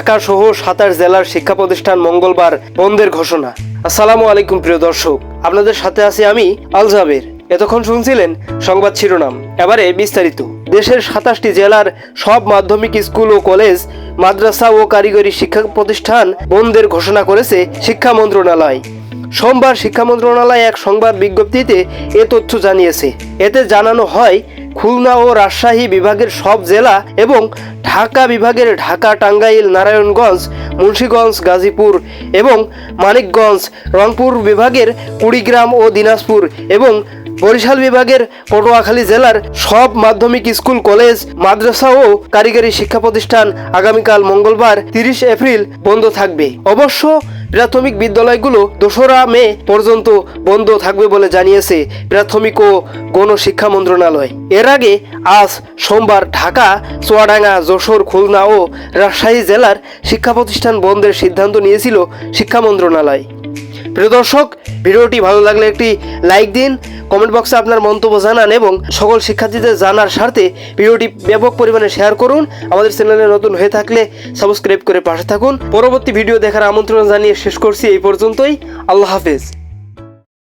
ঢাকা সহ সাতাশ জেলার শিক্ষা প্রতিষ্ঠান মঙ্গলবার বন্ধের ঘোষণা। আসসালামু আলাইকুম প্রিয় দর্শক, আপনাদের সাথে আছি আমি আল জাবের। এতক্ষণ শুনছিলেন সংবাদ শিরোনাম। এবারে বিস্তারিত। দেশের সাতাশটি জেলার সব মাধ্যমিক স্কুল ও কলেজ, মাদ্রাসা ও কারিগরি শিক্ষা প্রতিষ্ঠান বন্ধের ঘোষণা করেছে শিক্ষা মন্ত্রণালয়। সোমবার শিক্ষা মন্ত্রণালয় এক সংবাদ বিজ্ঞপ্তিতে এ তথ্য জানিয়েছে। এতে জানানো হয় খুলনা ও রাজশাহী বিভাগের সব জেলা এবং ঢাকা বিভাগের ঢাকা, টাঙ্গাইল, নারায়ণগঞ্জ, মুন্সীগঞ্জ, গাজীপুর এবং মানিকগঞ্জ, রংপুর বিভাগের কুড়িগ্রাম ও দিনাজপুর এবং বরিশাল বিভাগের পটুয়াখালী জেলার সব মাধ্যমিক স্কুল, কলেজ, মাদ্রাসা ও কারিগরি শিক্ষা প্রতিষ্ঠান আগামীকাল মঙ্গলবার তিরিশ এপ্রিল বন্ধ থাকবে। অবশ্য প্রাথমিক বিদ্যালয়গুলো দোসরা মে পর্যন্ত বন্ধ থাকবে বলে জানিয়েছে প্রাথমিক ও গণশিক্ষা মন্ত্রণালয়। এর আগে আজ সোমবার ঢাকা, চুয়াডাঙ্গা, যশোর, খুলনা ও রাজশাহী জেলার শিক্ষা প্রতিষ্ঠান বন্ধের সিদ্ধান্ত নিয়েছিল শিক্ষা মন্ত্রণালয়। প্রিয় দর্শক, ভিডিওটি ভালো লাগলে একটি লাইক দিন কমেন্ট বক্সে আপনার মন্তব্য জানান এবং সকল শিক্ষার্থীদের জানার স্বার্থে ভিডিওটি ব্যাপক পরিমাণে শেয়ার করুন। আমাদের চ্যানেলে নতুন হয়ে থাকলে সাবস্ক্রাইব করে পাশে থাকুন। পরবর্তী ভিডিও দেখার আমন্ত্রণ জানিয়ে শেষ করছি এই পর্যন্তই। আল্লাহ হাফেজ।